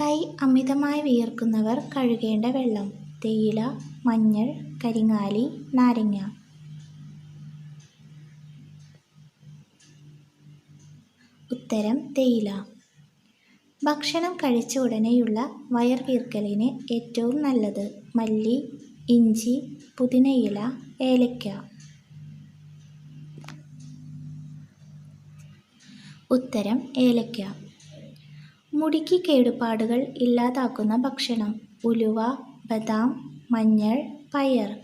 കൈ അമിതമായി വിയർക്കുന്നവർ കഴുകേണ്ട വെള്ളം. തേയില മഞ്ഞൾ കരിങ്ങാലി നാരങ്ങ. ഉത്തരം തേയില. ഭക്ഷണം കഴിച്ച ഉടനെയുള്ള വയർ വീർക്കലിന് ഏറ്റവും നല്ലത് മല്ലി ഇഞ്ചി പുതിനയില ഏലക്ക. ഉത്തരം ഏലയ്ക്ക മുടിക്ക് കേടുപാടുകൾ ഇല്ലാതാക്കുന്ന ഭക്ഷണം. ഉലുവ ബദാം മഞ്ഞൾ പയർ.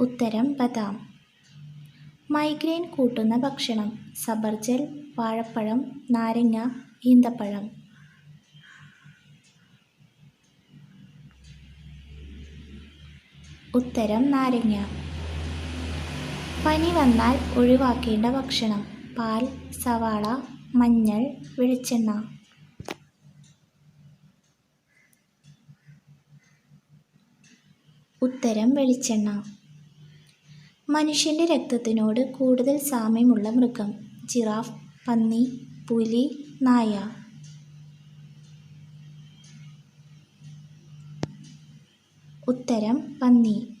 ഉത്തരം ബദാം. മൈഗ്രെയിൻ കൂട്ടുന്ന ഭക്ഷണം. സബർജൽ വാഴപ്പഴം നാരങ്ങ ഈന്തപ്പഴം. ഉത്തരം നാരങ്ങ. പനി വന്നാൽ ഒഴിവാക്കേണ്ട ഭക്ഷണം. പാൽ സവാള മഞ്ഞൾ വെളിച്ചെണ്ണ. ഉത്തരം വെളിച്ചെണ്ണ. മനുഷ്യന്റെ രക്തത്തിനോട് കൂടുതൽ സാമ്യമുള്ള മൃഗം. ജിറാഫ് പന്നി പുലി നായ. ഉത്തരം പന്നി.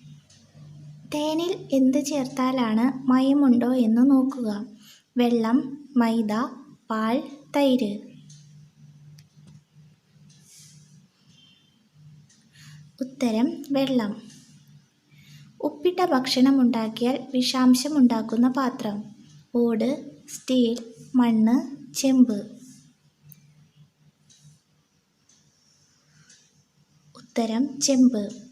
തേനിൽ എന്ത് ചേർത്താലാണ് മയമുണ്ടോ എന്ന് നോക്കുക. വെള്ളം മൈദ പാൽ തൈര്. ഉത്തരം വെള്ളം. ഉപ്പിട്ട ഭക്ഷണം ഉണ്ടാക്കിയാൽ വിഷാംശം ഉണ്ടാക്കുന്ന പാത്രം. ഓട് സ്റ്റീൽ മണ്ണ് ചെമ്പ്. ഉത്തരം ചെമ്പ്.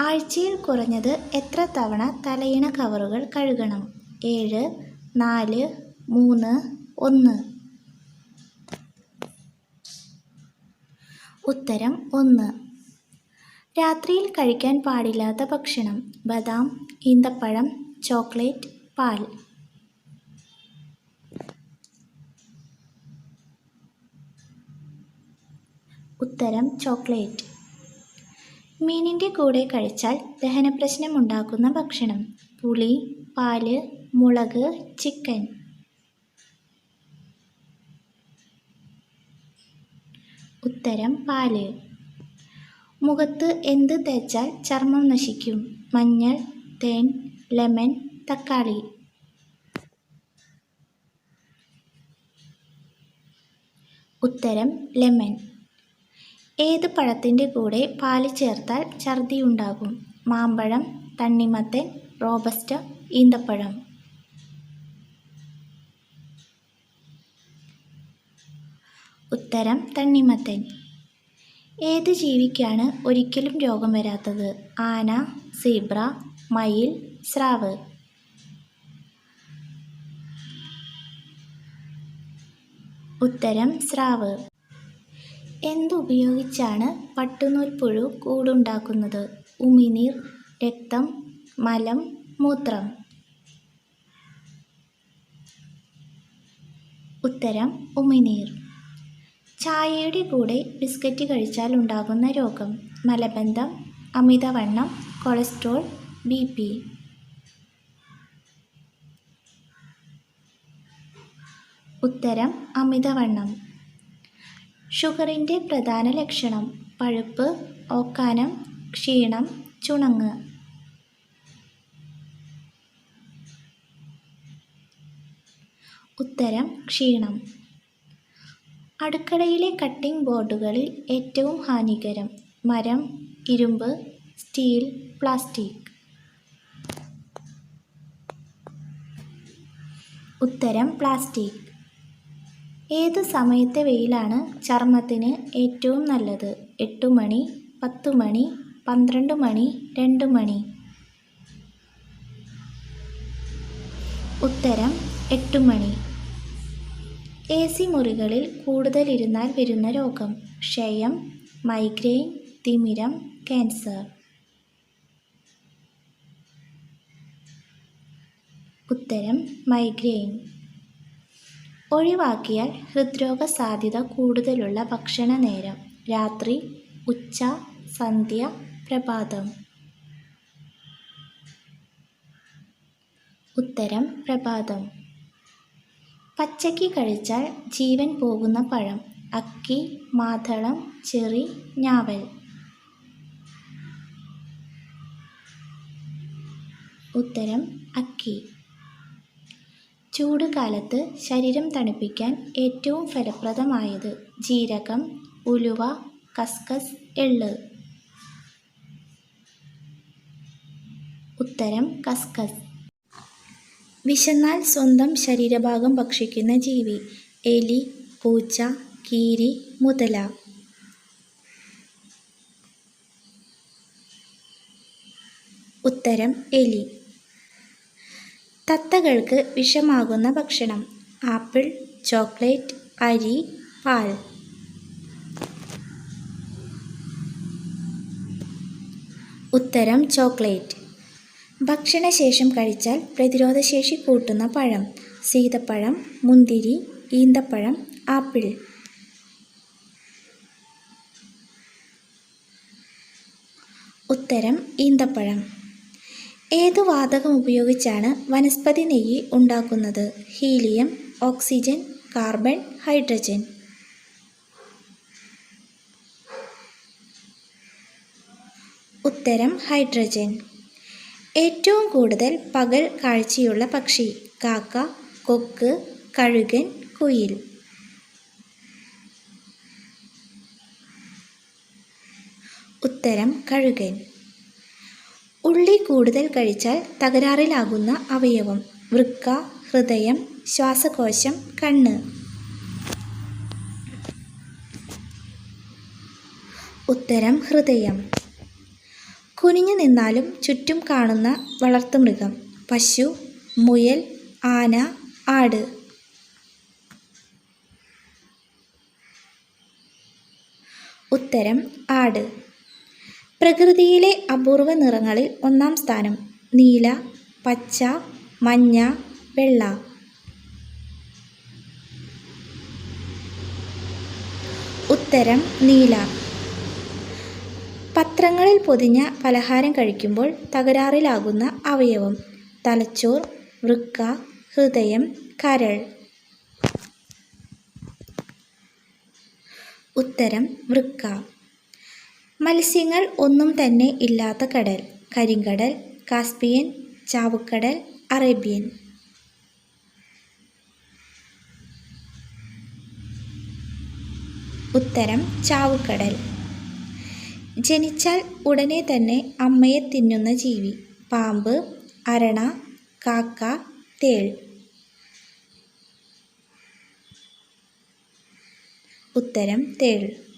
ആഴ്ചയിൽ കുറഞ്ഞത് എത്ര തവണ തലയിണ കവറുകൾ കഴുകണം? ഏഴ് നാല് മൂന്ന് ഒന്ന്. ഉത്തരം ഒന്ന്. രാത്രിയിൽ കഴിക്കാൻ പാടില്ലാത്ത ഭക്ഷണം. ബദാം ഈന്തപ്പഴം ചോക്ലേറ്റ് പാൽ. ഉത്തരം ചോക്ലേറ്റ്. മീനിന്റെ കൂടെ കഴിച്ചാൽ ദഹനപ്രശ്നം ഉണ്ടാക്കുന്ന ഭക്ഷണം. പുളി പാൽ മുളക് ചിക്കൻ. ഉത്തരം പാൽ. മുഖത്ത് എന്ത് തേച്ചാൽ ചർമ്മം നശിക്കും. മഞ്ഞൾ തേൻ ലെമൺ തക്കാളി. ഉത്തരം ലെമൺ. ഏത് പഴത്തിന്റെ കൂടെ പാൽ ചേർത്താൽ ഛർദി ഉണ്ടാകും മാമ്പഴം തണ്ണിമത്തൻ റോബസ്റ്റ് ഈന്തപ്പഴം. ഉത്തരം തണ്ണിമത്തൻ. ഏത് ജീവിക്കാണ് ഒരിക്കലും രോഗം വരാത്തത്? ആന സീബ്ര മയിൽ സ്രാവ്. ഉത്തരം സ്രാവ്. എന്തുപയോഗിച്ചാണ് പട്ടുനൂൽ പുഴു കൂടുണ്ടാക്കുന്നത്? ഉമിനീർ രക്തം മലം മൂത്രം. ഉത്തരം ഉമിനീർ. ചായയുടെ കൂടെ ബിസ്ക്കറ്റ് കഴിച്ചാൽ ഉണ്ടാകുന്ന രോഗം. മലബന്ധം അമിതവണ്ണം കൊളസ്ട്രോൾ ബി പി. ഉത്തരം അമിതവണ്ണം. ഷുഗറിന്റെ പ്രധാന ലക്ഷണം പഴുപ്പ് ഓക്കാനം ക്ഷീണം ചുണങ്ങ്. ഉത്തരം ക്ഷീണം. അടുക്കളയിലെ കട്ടിംഗ് ബോർഡുകളിൽ ഏറ്റവും ഹാനികരം മരം ഇരുമ്പ് സ്റ്റീൽ പ്ലാസ്റ്റിക്. ഉത്തരം പ്ലാസ്റ്റിക്. ഏത് സമയത്തെ വെയിലാണ് ചർമ്മത്തിന് ഏറ്റവും നല്ലത്? എട്ട് മണി പത്ത് മണി പന്ത്രണ്ട് മണി രണ്ട് മണി? ഉത്തരം എട്ട് മണി. എ സി മുറികളിൽ കൂടുതലിരുന്നാൽ വരുന്ന രോഗം. ക്ഷയം മൈഗ്രെയിൻ തിമിരം ക്യാൻസർ. ഉത്തരം മൈഗ്രെയിൻ. ഒഴിവാക്കിയാൽ ഹൃദ്രോഗ സാധ്യത കൂടുതലുള്ള ഭക്ഷണ നേരം രാത്രി ഉച്ച സന്ധ്യ പ്രഭാതം. ഉത്തരം പ്രഭാതം. പച്ചക്ക് കഴിച്ചാൽ ജീവൻ പോകുന്ന പഴം അക്കി മാതളം ചെറി ഞാവൽ. ഉത്തരം അക്കി. ചൂടുകാലത്ത് ശരീരം തണുപ്പിക്കാൻ ഏറ്റവും ഫലപ്രദമായത് ജീരകം ഉലുവ കസ്കസ് എള്ള്. ഉത്തരം കസ്കസ്. വിശന്നാൽ സ്വന്തം ശരീരഭാഗം ഭക്ഷിക്കുന്ന ജീവി എലി പൂച്ച കീരി മുതല. ഉത്തരം എലി. തത്തകൾക്ക് വിഷമാകുന്ന ഭക്ഷണം. ആപ്പിൾ ചോക്ലേറ്റ് അരി പാൽ. ഉത്തരം ചോക്ലേറ്റ്. ഭക്ഷണശേഷം കഴിച്ചാൽ പ്രതിരോധശേഷി കൂട്ടുന്ന പഴം. സീതപ്പഴം മുന്തിരി ഈന്തപ്പഴം ആപ്പിൾ. ഉത്തരം ഈന്തപ്പഴം. ഏതു വാതകം ഉപയോഗിച്ചാണ് വനസ്പതി നെയ്യ് ഉണ്ടാക്കുന്നത്? Helium oxygen carbon hydrogen. ഉത്തരം ഹൈഡ്രജൻ. ഏറ്റവും കൂടുതൽ പകൽ കാഴ്ചയുള്ള പക്ഷി കാക്ക കൊക്ക് കഴുകൻ കുയിൽ. ഉത്തരം കഴുകൻ. ഉള്ളി കൂടുതൽ കഴിച്ചാൽ തകരാറിലാകുന്ന അവയവം വൃക്ക ഹൃദയം ശ്വാസകോശം കണ്ണ്. ഉത്തരം ഹൃദയം. കുനിഞ്ഞു നിന്നാലും ചുറ്റും കാണുന്ന വളർത്തുമൃഗം പശു മുയൽ ആന ആട്. ഉത്തരം ആട്. പ്രകൃതിയിലെ അപൂർവ നിറങ്ങളിൽ ഒന്നാം സ്ഥാനം. നീല പച്ച മഞ്ഞ വെള്ള. ഉത്തരം നീല. പത്രങ്ങളിൽ പൊതിഞ്ഞ പലഹാരം കഴിക്കുമ്പോൾ തകരാറിലാകുന്ന അവയവം. തലച്ചോർ വൃക്ക ഹൃദയം കരൾ. ഉത്തരം വൃക്ക. മത്സ്യങ്ങൾ ഒന്നും തന്നെ ഇല്ലാത്ത കടൽ. കരിങ്കടൽ കാസ്പിയൻ ചാവുക്കടൽ അറേബ്യൻ. ഉത്തരം ചാവുക്കടൽ. ജനിച്ചാൽ ഉടനെ തന്നെ അമ്മയെ തിന്നുന്ന ജീവി. പാമ്പ് അരണ കാക്ക തേൾ. ഉത്തരം തേൾ.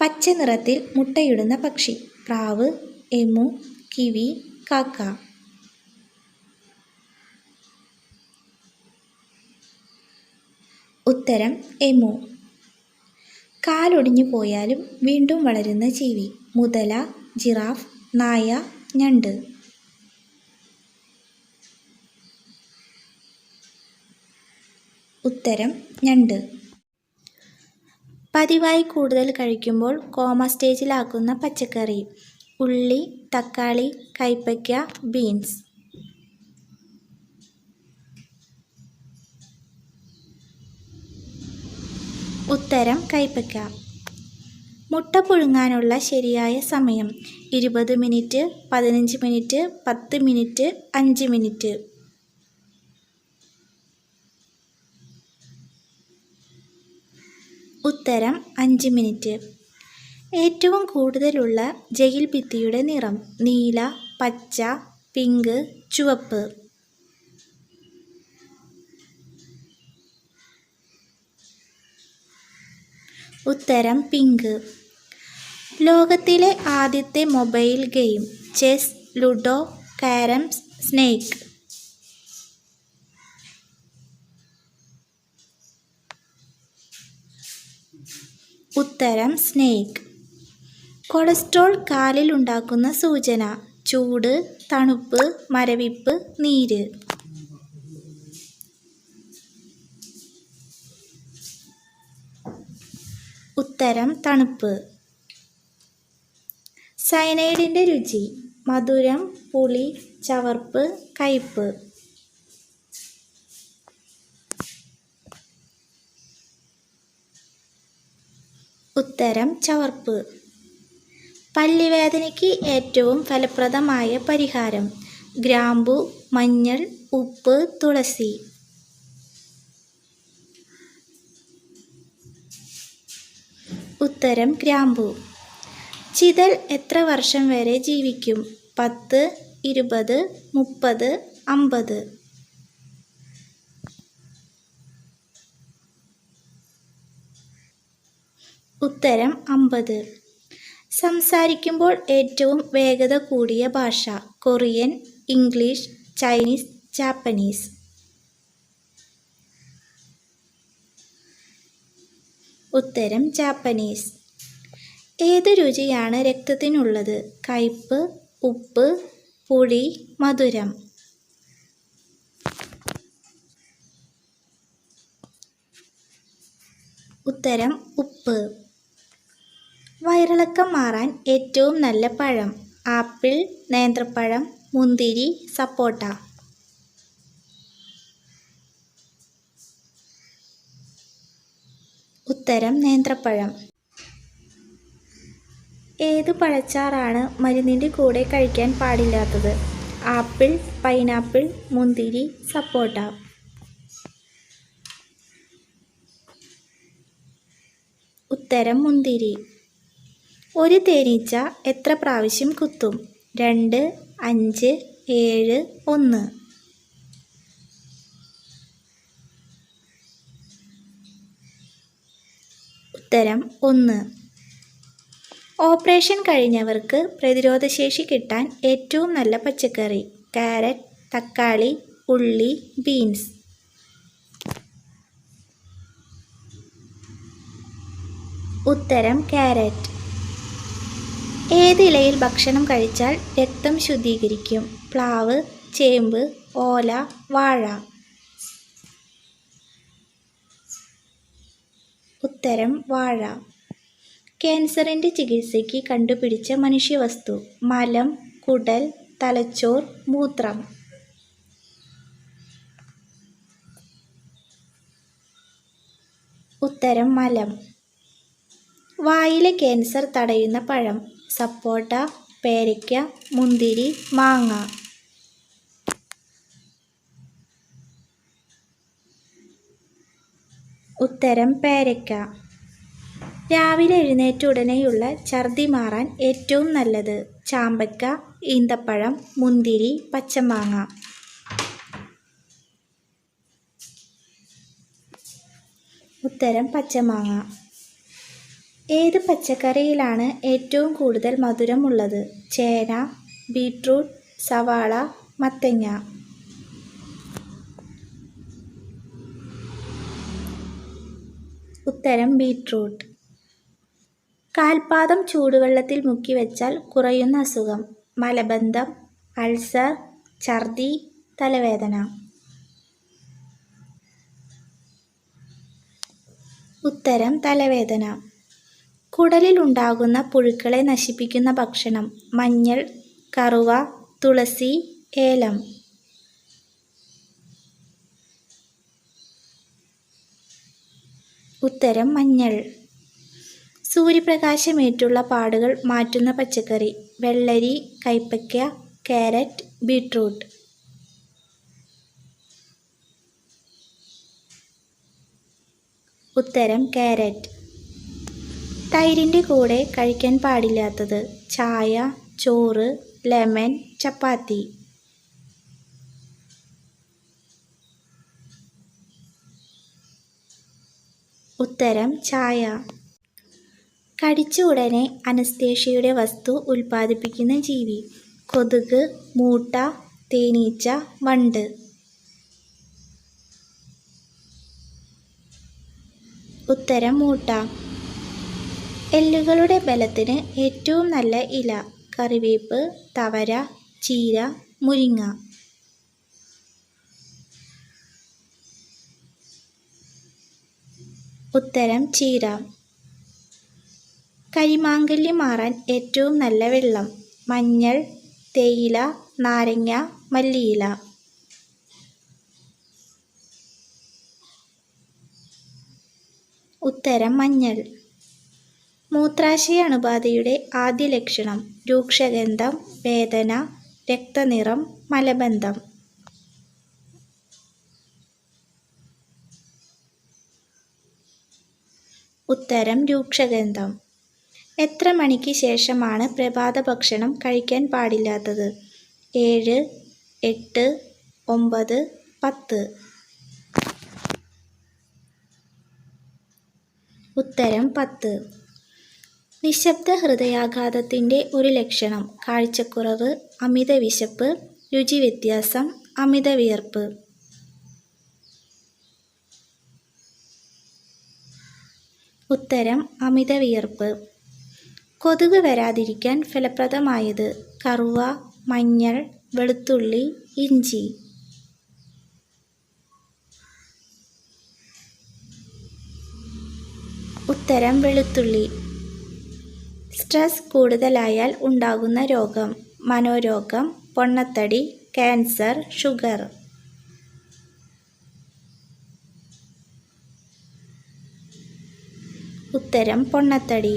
പച്ച നിറത്തിൽ മുട്ടയിടുന്ന പക്ഷി. പ്രാവ് എമു കിവി കാക്ക. ഉത്തരം എമു. കാലൊടിഞ്ഞു പോയാലും വീണ്ടും വളരുന്ന ജീവി. മുതല ജിറാഫ് നായ ഞണ്ട്. ഉത്തരം ഞണ്ട്. പതിവായി കൂടുതൽ കഴിക്കുമ്പോൾ കോമ സ്റ്റേജിലാക്കുന്ന പച്ചക്കറി ഉള്ളി തക്കാളി കൈപ്പയ്ക്ക ബീൻസ്. ഉത്തരം കൈപ്പയ്ക്ക. മുട്ട പുഴുങ്ങാനുള്ള ശരിയായ സമയം ഇരുപത് മിനിറ്റ് പതിനഞ്ച് മിനിറ്റ് പത്ത് മിനിറ്റ് അഞ്ച് മിനിറ്റ്. ഉത്തരം അഞ്ച് മിനിറ്റ്. ഏറ്റവും കൂടുതലുള്ള ജയിൽ ഭിത്തിയുടെ നിറം നീല പച്ച പിങ്ക് ചുവപ്പ്. ഉത്തരം പിങ്ക്. ലോകത്തിലെ ആദ്യത്തെ mobile game chess ludo carroms snake. ഉത്തരം സ്നേക്ക്. കൊളസ്ട്രോൾ കാലിൽ ഉണ്ടാക്കുന്ന സൂചന. ചൂട് തണുപ്പ് മരവിപ്പ് നീര്. ഉത്തരം തണുപ്പ്. സയനൈഡിന്റെ രുചി. മധുരം പുളി ചവർപ്പ് കയ്പ്പ്. ഉത്തരം ചവർപ്പ്. പല്ലുവേദനയ്ക്ക് ഏറ്റവും ഫലപ്രദമായ പരിഹാരം ഗ്രാമ്പു മഞ്ഞൾ ഉപ്പ് തുളസി. ഉത്തരം ഗ്രാമ്പു. ചിതൽ എത്ര വർഷം വരെ ജീവിക്കും? പത്ത് ഇരുപത് മുപ്പത് അമ്പത്. ഉത്തരം അമ്പത്. സംസാരിക്കുമ്പോൾ ഏറ്റവും വേഗത കൂടിയ ഭാഷ കൊറിയൻ ഇംഗ്ലീഷ് ചൈനീസ് ജാപ്പനീസ്. ഉത്തരം ജാപ്പനീസ്. ഏത് രുചിയാണ് രക്തത്തിനുള്ളത്? കയ്പ് ഉപ്പ് പുളി മധുരം. ഉത്തരം ഉപ്പ്. വയറിളക്കം മാറാൻ ഏറ്റവും നല്ല പഴം ആപ്പിൾ നേന്ത്രപ്പഴം മുന്തിരി സപ്പോട്ട. ഉത്തരം നേന്ത്രപ്പഴം. ഏത് പഴച്ചാറാണ് മരുന്നിന്റെ കൂടെ കഴിക്കാൻ പാടില്ലാത്തത്? ആപ്പിൾ പൈനാപ്പിൾ മുന്തിരി സപ്പോട്ട. ഉത്തരം മുന്തിരി. ഒരു തേനീച്ച എത്ര പ്രാവശ്യം കുത്തും? രണ്ട് അഞ്ച് ഏഴ് ഒന്ന്. ഉത്തരം ഒന്ന്. ഓപ്പറേഷൻ കഴിഞ്ഞവർക്ക് പ്രതിരോധശേഷി കിട്ടാൻ ഏറ്റവും നല്ല പച്ചക്കറി കാരറ്റ് തക്കാളി ഉള്ളി ബീൻസ്. ഉത്തരം കാരറ്റ്. ഏതിലയിൽ ഭക്ഷണം കഴിച്ചാൽ രക്തം ശുദ്ധീകരിക്കും? പ്ലാവ് ചേമ്പ് ഓല വാഴ. ഉത്തരം വാഴ. ക്യാൻസറിന്റെ ചികിത്സയ്ക്ക് കണ്ടുപിടിച്ച മനുഷ്യവസ്തു. മലം കുടൽ തലച്ചോർ മൂത്രം. ഉത്തരം മലം. വായിലെ ക്യാൻസർ തടയുന്ന പഴം. സപ്പോട്ട പേരയ്ക്ക മുന്തിരി മാങ്ങ. ഉത്തരം പേരയ്ക്ക. രാവിലെ എഴുന്നേറ്റ ഉടനെയുള്ള ഛർദി മാറാൻ ഏറ്റവും നല്ലത് ചാമ്പയ്ക്ക ഈന്തപ്പഴം മുന്തിരി പച്ചമാങ്ങ. ഉത്തരം പച്ചമാങ്ങ. ഏത് പച്ചക്കറിയിലാണ് ഏറ്റവും കൂടുതൽ മധുരമുള്ളത്? ചേന ബീട്രൂട്ട് സവാള മത്തങ്ങ. ഉത്തരം ബീട്രൂട്ട്. കാൽപാദം ചൂടുവെള്ളത്തിൽ മുക്കി വെച്ചാൽ കുറയുന്ന അസുഖം. മലബന്ധം അൾസർ ഛർദി തലവേദന. ഉത്തരം തലവേദന. കുടലിൽ ഉണ്ടാകുന്ന പുഴുക്കളെ നശിപ്പിക്കുന്ന ഭക്ഷണം മഞ്ഞൾ കറുവ തുളസി ഏലം. ഉത്തരം മഞ്ഞൾ. സൂര്യപ്രകാശമേറ്റുള്ള പാടുകൾ മാറ്റുന്ന പച്ചക്കറി. വെള്ളരി കൈപ്പയ്ക്ക കാരറ്റ് ബീട്രൂട്ട്. ഉത്തരം കാരറ്റ്. തൈരിന്റെ കൂടെ കഴിക്കാൻ പാടില്ലാത്തത് ചായ ചോറ് ലെമൺ ചപ്പാത്തി. ഉത്തരം ചായ. കടിച്ച ഉടനെ അനസ്തേഷ്യയുടെ വസ്തു ഉൽപ്പാദിപ്പിക്കുന്ന ജീവി. കൊതുക് മൂട്ട തേനീച്ച വണ്ട്. ഉത്തരം മൂട്ട. എല്ലുകളുടെ ബലത്തിന് ഏറ്റവും നല്ല ഇല കറിവേപ്പ് തവര ചീര മുരിങ്ങ. ഉത്തരം ചീര. കരിമാങ്കല്യം മാറാൻ ഏറ്റവും നല്ല വെള്ളം മഞ്ഞൾ തേയില നാരങ്ങ മല്ലിയില. ഉത്തരം മഞ്ഞൾ. മൂത്രാശയ അണുബാധയുടെ ആദ്യ ലക്ഷണം. രൂക്ഷഗന്ധം വേദന രക്തനിറം മലബന്ധം. ഉത്തരം രൂക്ഷഗന്ധം. എത്ര മണിക്ക് ശേഷമാണ് പ്രഭാത ഭക്ഷണം കഴിക്കാൻ പാടില്ലാത്തത്? ഏഴ് എട്ട് ഒമ്പത് പത്ത്. ഉത്തരം പത്ത്. നിശബ്ദ ഹൃദയാഘാതത്തിന്റെ ഒരു ലക്ഷണം. കാഴ്ചക്കുറവ് അമിത വിശപ്പ് രുചി വ്യത്യാസം അമിത വിയർപ്പ് ഉത്തരം അമിത വിയർപ്പ് കൊതുക് വരാതിരിക്കാൻ ഫലപ്രദമായത് കറുവ മഞ്ഞൾ വെളുത്തുള്ളി ഇഞ്ചി. ഉത്തരം വെളുത്തുള്ളി. സ്ട്രെസ് കൂടുതലായാൽ ഉണ്ടാകുന്ന രോഗം മനോരോഗം പൊണ്ണത്തടി ക്യാൻസർ ഷുഗർ. ഉത്തരം പൊണ്ണത്തടി.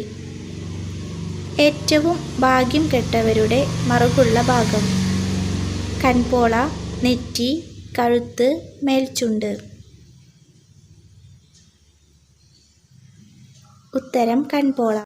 ഏറ്റവും ഭാഗ്യം കെട്ടവരുടെ മറുകുള്ള ഭാഗം. കൺപോള നെറ്റി കഴുത്ത് മേൽച്ചുണ്ട്. ഉത്തരം കൺപോള.